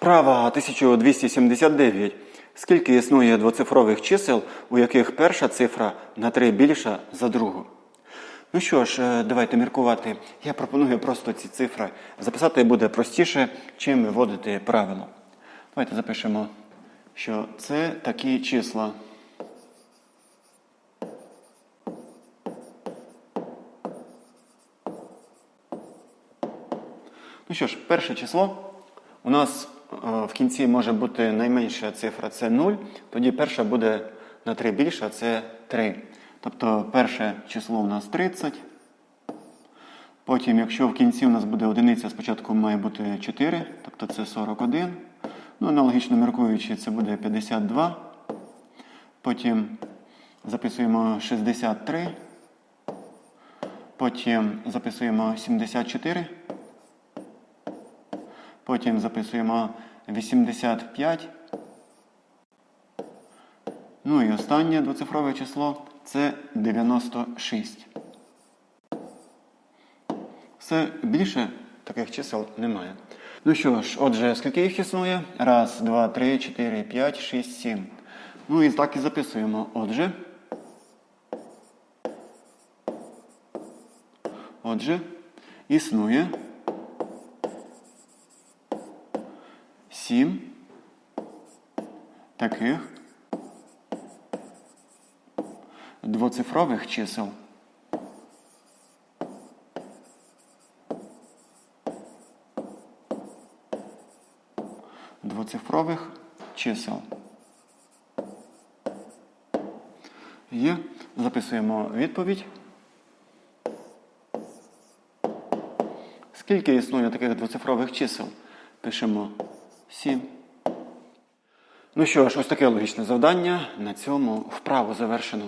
Вправа 1279. Скільки існує двоцифрових чисел, у яких перша цифра на 3 більша за другу? Ну що ж, е, давайте міркувати. Я пропоную просто ці цифри записати буде простіше, чим виводити правило. Давайте запишемо, що це такі числа. Ну що ж, перше число у нас в кінці може бути найменша цифра це 0, тоді перша буде на 3 більша, це 3. Тобто перше число у нас 30. Потім, якщо в кінці у нас буде одиниця, спочатку має бути 4, тобто це 41. Ну, аналогічно міркуючи, це буде 52. Потім записуємо 63. Потім записуємо 74. Потім записуємо 85. Ну і останнє двоцифрове число це 96. Все більше таких чисел немає. Ну що ж, отже, скільки їх існує? Раз, два, три, чотири, п'ять, шість, сім. Ну і так і записуємо. Отже. Отже, існує сім таких двоцифрових чисел. Двоцифрових чисел. Є. Записуємо відповідь. Скільки існує таких двоцифрових чисел? Пишемо 7. Ну що ж, ось таке логічне завдання. На цьому вправу завершено.